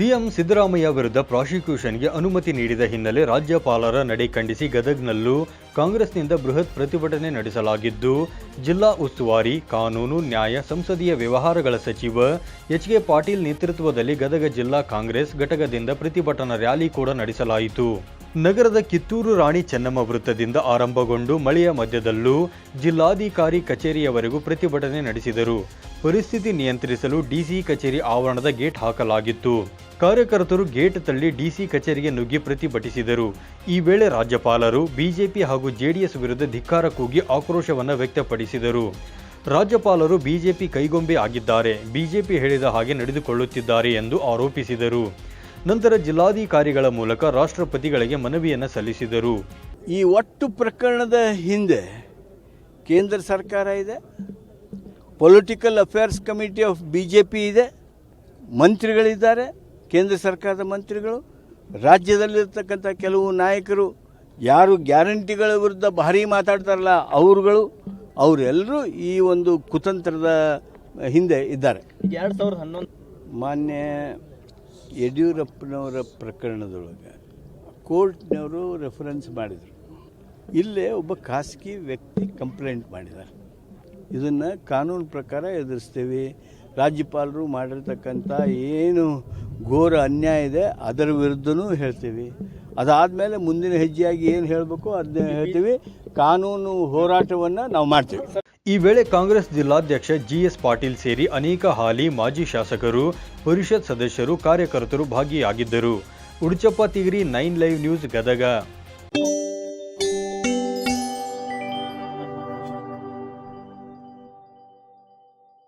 CM Siddaramaiah ವಿರುದ್ಧ ಪ್ರಾಸಿಕ್ಯೂಷನ್ಗೆ ಅನುಮತಿ ನೀಡಿದ ಹಿನ್ನೆಲೆ ರಾಜ್ಯಪಾಲರ ನಡೆ ಖಂಡಿಸಿ ಗದಗ್ನಲ್ಲೂ ಕಾಂಗ್ರೆಸ್ನಿಂದ ಬೃಹತ್ ಪ್ರತಿಭಟನೆ ನಡೆಸಲಾಗಿದ್ದು, ಜಿಲ್ಲಾ ಉಸ್ತುವಾರಿ, ಕಾನೂನು, ನ್ಯಾಯ, ಸಂಸದೀಯ ವ್ಯವಹಾರಗಳ ಸಚಿವ ಎಚ್ ಕೆ ಪಾಟೀಲ್ ನೇತೃತ್ವದಲ್ಲಿ ಗದಗ ಜಿಲ್ಲಾ ಕಾಂಗ್ರೆಸ್ ಘಟಕದಿಂದ ಪ್ರತಿಭಟನಾ ರ್ಯಾಲಿ ಕೂಡ ನಡೆಸಲಾಯಿತು. ನಗರದ ಕಿತ್ತೂರು ರಾಣಿ ಚೆನ್ನಮ್ಮ ವೃತ್ತದಿಂದ ಆರಂಭಗೊಂಡು ಮಳೆಯ ಮಧ್ಯದಲ್ಲೂ ಜಿಲ್ಲಾಧಿಕಾರಿ ಕಚೇರಿಯವರೆಗೂ ಪ್ರತಿಭಟನೆ ನಡೆಸಿದರು. ಪರಿಸ್ಥಿತಿ ನಿಯಂತ್ರಿಸಲು ಡಿಸಿ ಕಚೇರಿ ಆವರಣದ ಗೇಟ್ ಹಾಕಲಾಗಿತ್ತು. ಕಾರ್ಯಕರ್ತರು ಗೇಟ್ ತಳ್ಳಿ ಡಿಸಿ ಕಚೇರಿಗೆ ನುಗ್ಗಿ ಪ್ರತಿಭಟಿಸಿದರು. ಈ ವೇಳೆ ರಾಜ್ಯಪಾಲರು, ಬಿಜೆಪಿ ಹಾಗೂ ಜೆಡಿಎಸ್ ವಿರುದ್ಧ ಧಿಕ್ಕಾರ ಕೂಗಿ ಆಕ್ರೋಶವನ್ನು ವ್ಯಕ್ತಪಡಿಸಿದರು. ರಾಜ್ಯಪಾಲರು ಬಿಜೆಪಿ ಕೈಗೊಂಬೆ ಆಗಿದ್ದಾರೆ. ಬಿಜೆಪಿ ಹೇಳಿದ ಹಾಗೆ ನಡೆದುಕೊಳ್ಳುತ್ತಿದ್ದಾರೆ ಎಂದು ಆರೋಪಿಸಿದರು. ನಂತರ ಜಿಲ್ಲಾಧಿಕಾರಿಗಳ ಮೂಲಕ ರಾಷ್ಟ್ರಪತಿಗಳಿಗೆ ಮನವಿಯನ್ನು ಸಲ್ಲಿಸಿದರು. ಈ ಒಟ್ಟು ಪ್ರಕರಣದ ಹಿಂದೆ ಕೇಂದ್ರ ಸರ್ಕಾರ ಇದೆ political affairs committee of B J P ಇದೆ, ಮಂತ್ರಿಗಳಿದ್ದಾರೆ. ಕೇಂದ್ರ ಸರ್ಕಾರದ ಮಂತ್ರಿಗಳು ರಾಜ್ಯದಲ್ಲಿರ್ತಕ್ಕಂಥ ಕೆಲವು ನಾಯಕರು ಯಾರು ಗ್ಯಾರಂಟಿಗಳ ವಿರುದ್ಧ ಭಾರಿ ಮಾತಾಡ್ತಾರಲ್ಲ ಅವರುಗಳು ಅವರೆಲ್ಲರೂ ಈ ಒಂದು ಕುತಂತ್ರದ ಹಿಂದೆ ಇದ್ದಾರೆ. ಎರಡು ಸಾವಿರದ ಹನ್ನೊಂದು ಮಾನ್ಯ ಯಡಿಯೂರಪ್ಪನವರ ಪ್ರಕರಣದೊಳಗೆ ಕೋರ್ಟ್ನವರು ರೆಫರೆನ್ಸ್ ಮಾಡಿದರು. ಇಲ್ಲೇ ಒಬ್ಬ ಖಾಸಗಿ ವ್ಯಕ್ತಿ ಕಂಪ್ಲೇಂಟ್ ಮಾಡಿದ್ದಾರೆ. ಇದನ್ನು ಕಾನೂನು ಪ್ರಕಾರ ಎದುರಿಸ್ತೇವೆ ರಾಜ್ಯಪಾಲರು ಮಾಡಿರ್ತಕ್ಕಂಥ ಏನು ಘೋರ ಅನ್ಯಾಯ ಇದೆ, ಅದರ ವಿರುದ್ಧನೂ ಹೇಳ್ತೀವಿ. ಅದಾದಮೇಲೆ ಮುಂದಿನ ಹೆಜ್ಜೆಯಾಗಿ ಏನು ಹೇಳಬೇಕು ಅದನ್ನ ಹೇಳ್ತೀವಿ. ಕಾನೂನು ಹೋರಾಟವನ್ನು ನಾವು ಮಾಡ್ತೀವಿ. ಈ ವೇಳೆ ಕಾಂಗ್ರೆಸ್ ಜಿಲ್ಲಾಧ್ಯಕ್ಷ ಜಿಎಸ್ ಪಾಟೀಲ್ ಸೇರಿ ಅನೇಕ ಹಾಲಿ ಮಾಜಿ ಶಾಸಕರು, ಪರಿಷತ್ ಸದಸ್ಯರು, ಕಾರ್ಯಕರ್ತರು ಭಾಗಿಯಾಗಿದ್ದರು. Uduchappa Tigari nine live news Gadag.